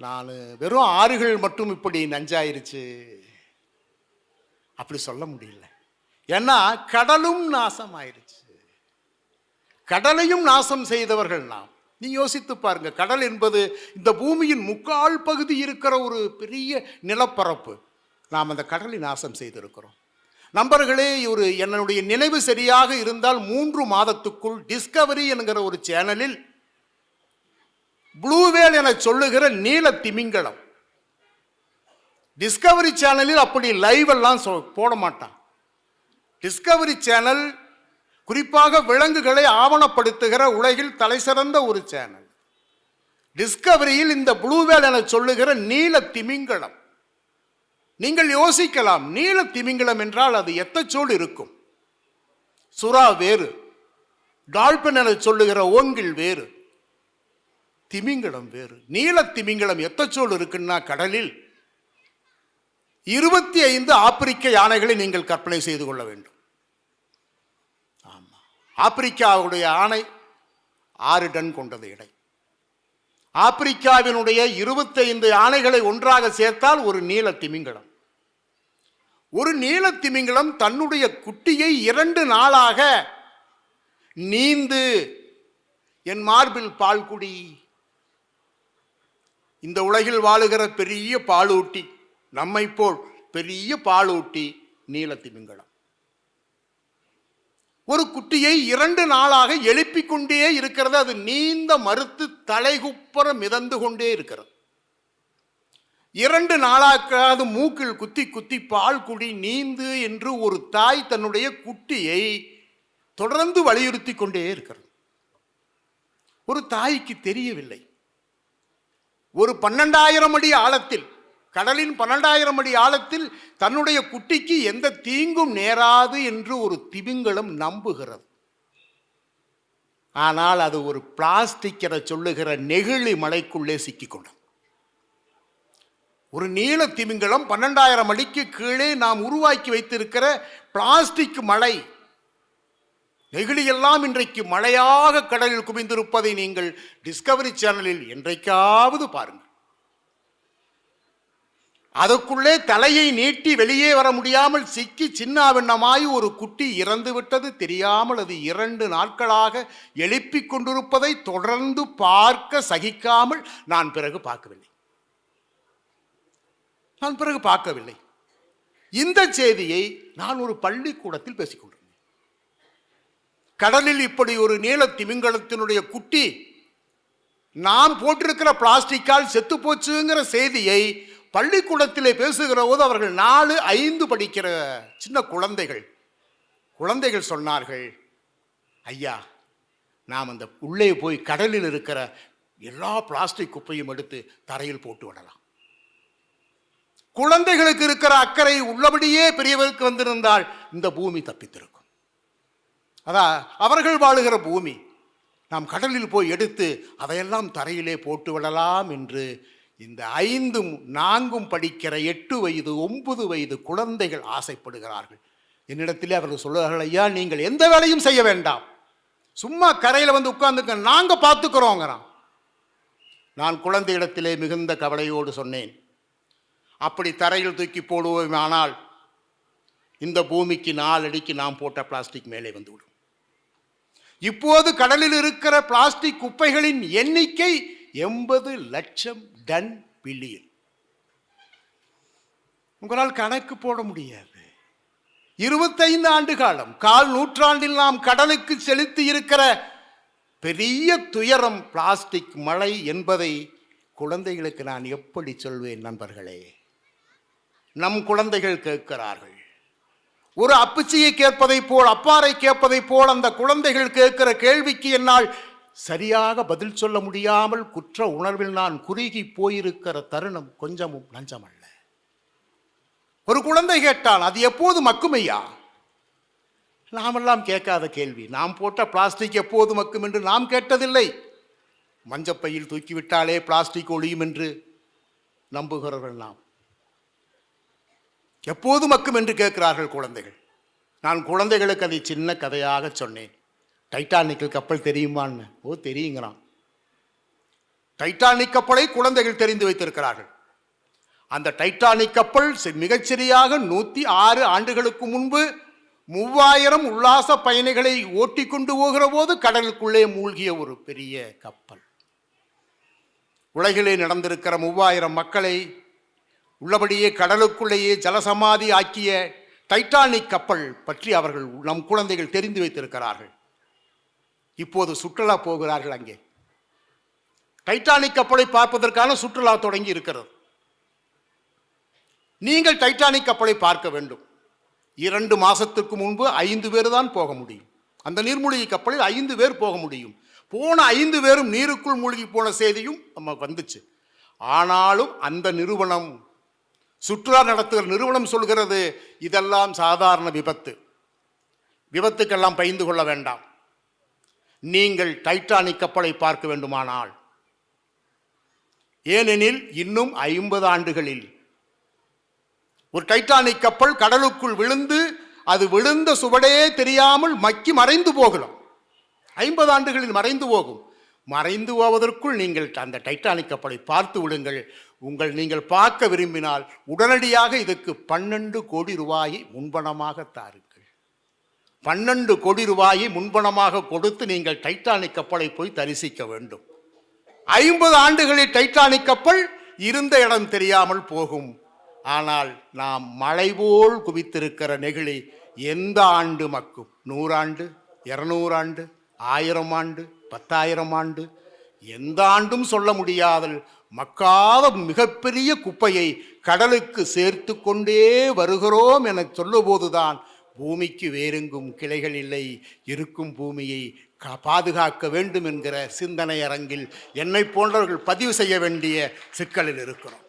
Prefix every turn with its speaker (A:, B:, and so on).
A: நான் வெறும் ஆறுகள் மட்டும் இப்படி நஞ்சாயிருச்சு. அப்படி சொல்ல முடியல. ஏன்னா கடலும் நாசம் ஆயிருச்சு கடலையும் நாசம் செய்தவர்கள் நாம். நீ யோசித்து பாருங்க கடல் என்பது இந்த பூமியின் முக்கால் பகுதி இருக்கிற ஒரு பெரிய நிலப்பரப்பு. நாம் அந்த கடலை நாசம் செய்திருக்கிறோம். நண்பர்களே ஒரு என்னுடைய நினைவு சரியாக இருந்தால் மூன்று மாதத்துக்குள் டிஸ்கவரி என்கிற ஒரு சேனலில் ப்ளூவேல் என சொல்லுகிற நீல திமிங்கலம். டிஸ்கவரி சேனலில் அப்படி லைவ் எல்லாம் சொ- போட மாட்டான். டிஸ்கவரி சேனல் குறிப்பாக விலங்குகளை ஆவணப்படுத்துகிற உலகில் தலைசிறந்த ஒரு சேனல் டிஸ்கவரியில் இந்த ப்ளூவேல் என சொல்லுகிற நீல திமிங்கலம். நீங்கள் யோசிக்கலாம் நீல திமிங்கலம் என்றால் அது எத்தச்சோடு இருக்கும்? சுறா வேறு. டால்பின் என சொல்லுகிற ஓங்கில் வேறு. திமிங்கலம் வேறு. நீல திமிங்கலம் எத்தச்சோல் இருக்குன்னா கடலில். இருபத்தி ஐந்து ஆப்பிரிக்க யானைகளை நீங்கள் கற்பனை செய்து கொள்ள வேண்டும். ஆமாம் ஆப்பிரிக்காவுடைய ஆணை ஆறு டன் கொண்டது எடை. ஆப்பிரிக்காவினுடைய இருபத்தைந்து யானைகளை ஒன்றாக சேர்த்தால் ஒரு நீல திமிங்கலம். ஒரு நீல திமிங்கலம் தன்னுடைய குட்டியை இரண்டு நாளாக நீந்து என் மார்பில் பால் குடி இந்த உலகில் வாழுகிற பெரிய பாலூட்டி நம்மை போல் பெரிய பாலூட்டி நீல திமிங்கலம் ஒரு குட்டியை இரண்டு நாளாக எழுப்பிக் கொண்டே இருக்கிறது. அது நீந்த மறுத்து தலைகுப்புற மிதந்து கொண்டே இருக்கிறது. இரண்டு நாளாக்காவது மூக்கில் குத்தி குத்தி பால் குடி நீந்து என்று ஒரு தாய் தன்னுடைய குட்டியை தொடர்ந்து வலியுறுத்தி கொண்டே இருக்கிறது. ஒரு தாய்க்கு தெரியவில்லை. ஒரு பன்னெண்டாயிரம் அடி ஆழத்தில் கடலின் பன்னெண்டாயிரம் அடி ஆழத்தில் தன்னுடைய குட்டிக்கு எந்த தீங்கும் நேராது என்று ஒரு திமிங்கலம் நம்புகிறது. ஆனால் அது ஒரு பிளாஸ்டிக் என சொல்லுகிற நெகிழி மலைக்குள்ளே சிக்கிக்கொண்டது ஒரு நீல திமிங்கலம் பன்னெண்டாயிரம் அடிக்கு கீழே நாம் உருவாக்கி வைத்திருக்கிற பிளாஸ்டிக் மலை நெகிழியெல்லாம் இன்றைக்கு மழையாக கடலில் குவிந்திருப்பதை நீங்கள் டிஸ்கவரி சேனலில் என்றைக்காவது பாருங்கள். அதற்குள்ளே தலையை நீட்டி வெளியே வர முடியாமல் சிக்கி சின்னாவிண்ணமாய் ஒரு குட்டி இறந்து விட்டது. தெரியாமல் அது இரண்டு நாட்களாக எழுப்பிக் கொண்டிருப்பதை தொடர்ந்து பார்க்க சகிக்காமல் நான் பிறகு பார்க்கவில்லை. நான் பிறகு பார்க்கவில்லை. இந்த செய்தியை நான் ஒரு பள்ளிக்கூடத்தில் பேசிக்கொண்டேன் கடலில் இப்படி ஒரு நீல திமிங்கலத்தினுடைய குட்டி நாம் போட்டிருக்கிற பிளாஸ்டிக்கால் செத்து போச்சுங்கிற செய்தியை பள்ளிக்கூடத்திலே பேசுகிற போது அவர்கள் நாலு ஐந்து படிக்கிற சின்ன குழந்தைகள் குழந்தைகள் சொன்னார்கள் ஐயா நாம் அந்த உள்ளே போய் கடலில் இருக்கிற எல்லா பிளாஸ்டிக் குப்பையும் எடுத்து தரையில் போட்டு விடலாம். குழந்தைகளுக்கு இருக்கிற அக்கறை உள்ளபடியே பெரியவருக்கு வந்திருந்தால் இந்த பூமி தப்பித்திருக்கும். அதான் அவர்கள் வாழுகிற பூமி. நாம் கடலில் போய் எடுத்து அதையெல்லாம் தரையிலே போட்டு விடலாம் என்று இந்த ஐந்தும் நான்கும் படிக்கிற எட்டு வயது ஒன்பது வயது குழந்தைகள் ஆசைப்படுகிறார்கள். என்னிடத்திலே அவர்கள் சொல்லுகிறார்கள் ஐயா நீங்கள் எந்த வேலையும் செய்ய வேண்டாம். சும்மா கரையில் வந்து உட்கார்ந்துக்க நாங்கள் பார்த்துக்கிறோங்கிறான். நான் குழந்தையிடத்திலே மிகுந்த கவலையோடு சொன்னேன். அப்படி தரையில் தூக்கி போடுவோமானால் இந்த பூமிக்கு நாலடிக்கு நாம் போட்ட பிளாஸ்டிக் மேலே வந்துவிடும் இப்போது கடலில் இருக்கிற பிளாஸ்டிக் குப்பைகளின் எண்ணிக்கை எண்பது லட்சம் டன் பில்லியன். உங்களால் கணக்கு போட முடியாது. இருபத்தைந்து ஆண்டு காலம் கால் நூற்றாண்டில் நாம் கடலுக்கு செலுத்தி இருக்கிற பெரிய துயரம் பிளாஸ்டிக் மழை என்பதை குழந்தைகளுக்கு நான் எப்படி சொல்வேன் நண்பர்களே? நம் குழந்தைகள் கேட்கிறார்கள் ஒரு அப்பிச்சியை கேட்பதைப் போல் அப்பாரை கேட்பதைப் போல் அந்த குழந்தைகள் கேட்கிற கேள்விக்கு என்னால் சரியாக பதில் சொல்ல முடியாமல் குற்ற உணர்வில் நான் குறுகி போயிருக்கிற தருணம் கொஞ்சமும் நஞ்சமல்ல. ஒரு குழந்தை கேட்டால் அது எப்போது மக்குமையா? நாமெல்லாம் கேட்காத கேள்வி. நாம் போட்ட பிளாஸ்டிக் எப்போது மக்கும் என்று நாம் கேட்டதில்லை. மஞ்சப்பையில் தூக்கிவிட்டாலே பிளாஸ்டிக் ஒழியும் என்று நம்புகிறவர்கள் நாம். எப்போது மக்கும் என்று கேட்கிறார்கள் குழந்தைகள். நான் குழந்தைகளுக்கு அதை சின்ன கதையாக சொன்னேன். டைட்டானிக்கல் கப்பல் தெரியுமான்னு? ஓ தெரியுங்கிறான். டைட்டானிக் கப்பலை குழந்தைகள் தெரிந்து வைத்திருக்கிறார்கள். அந்த டைட்டானிக் கப்பல் மிகச்சரியாக நூற்றி ஆறு ஆண்டுகளுக்கு முன்பு மூவாயிரம் உல்லாச பயணிகளை ஓட்டி கொண்டு போகிற போது கடலுக்குள்ளே மூழ்கிய ஒரு பெரிய கப்பல். உலகிலே நடந்திருக்கிற மூவாயிரம் மக்களை உள்ளபடியே கடலுக்குள்ளேயே ஜலசமாதி ஆக்கிய டைட்டானிக் கப்பல் பற்றி அவர்கள் நம் குழந்தைகள் தெரிந்து வைத்திருக்கிறார்கள். இப்போது சுற்றுலா போகிறார்கள் அங்கே. டைட்டானிக் கப்பலை பார்ப்பதற்கான சுற்றுலா தொடங்கி இருக்கிறது. நீங்கள் டைட்டானிக் கப்பலை பார்க்க வேண்டும். இரண்டு மாதத்துக்கு முன்பு ஐந்து பேர் தான் போக முடியும். அந்த நீர்மூழ்கி கப்பலில் ஐந்து பேர் போக முடியும். போன ஐந்து பேரும் நீருக்குள் மூழ்கி போன செய்தியும் நம்ம வந்துச்சு. ஆனாலும் அந்த நிறுவனம் சுற்றுலா நடத்துகிற நிறுவனம் சொல்கிறது இதெல்லாம் சாதாரண விபத்து. விபத்துக்கெல்லாம் பயந்து கொள்ள வேண்டாம். நீங்கள் டைட்டானிக் கப்பலை பார்க்க வேண்டுமானால். ஏனெனில் இன்னும் ஐம்பது ஆண்டுகளில். ஒரு டைட்டானிக் கப்பல் கடலுக்குள் விழுந்து அது விழுந்த சுவடே தெரியாமல் மக்கி மறைந்து போகலாம். ஐம்பது ஆண்டுகளில் மறைந்து போகும். மறைந்து போவதற்குள் நீங்கள் அந்த டைட்டானிக் கப்பலை பார்த்து விடுங்கள். உங்கள் நீங்கள் பார்க்க விரும்பினால் உடனடியாக இதுக்கு பன்னெண்டு கோடி ரூபாயை முன்பணமாக தாருங்கள். பன்னெண்டு கோடி ரூபாயை முன்பணமாக கொடுத்து நீங்கள் டைட்டானிக் கப்பலை போய் தரிசிக்க வேண்டும். ஐம்பது ஆண்டுகளில் டைட்டானிக் கப்பல் இருந்த இடம் தெரியாமல் போகும். ஆனால் நாம் மலை போல் குவித்திருக்கிற நெகிழி எந்த ஆண்டு மக்கும்? நூறாண்டு இரநூறாண்டு ஆண்டு ஆயிரம் ஆண்டு பத்தாயிரம் ஆண்டு? எந்த ஆண்டும் சொல்ல முடியாதல் மக்காத மிகப்பெரிய குப்பையை கடலுக்கு சேர்த்து கொண்டே வருகிறோம் என சொல்லும்போதுதான் பூமிக்கு வேறெங்கும் கிளைகள் இல்லை. இருக்கும் பூமியை பாதுகாக்க வேண்டும் என்கிற சிந்தனை அரங்கில் என்னை போன்றவர்கள் பதிவு செய்ய வேண்டிய சிக்கலில் இருக்கிறோம்.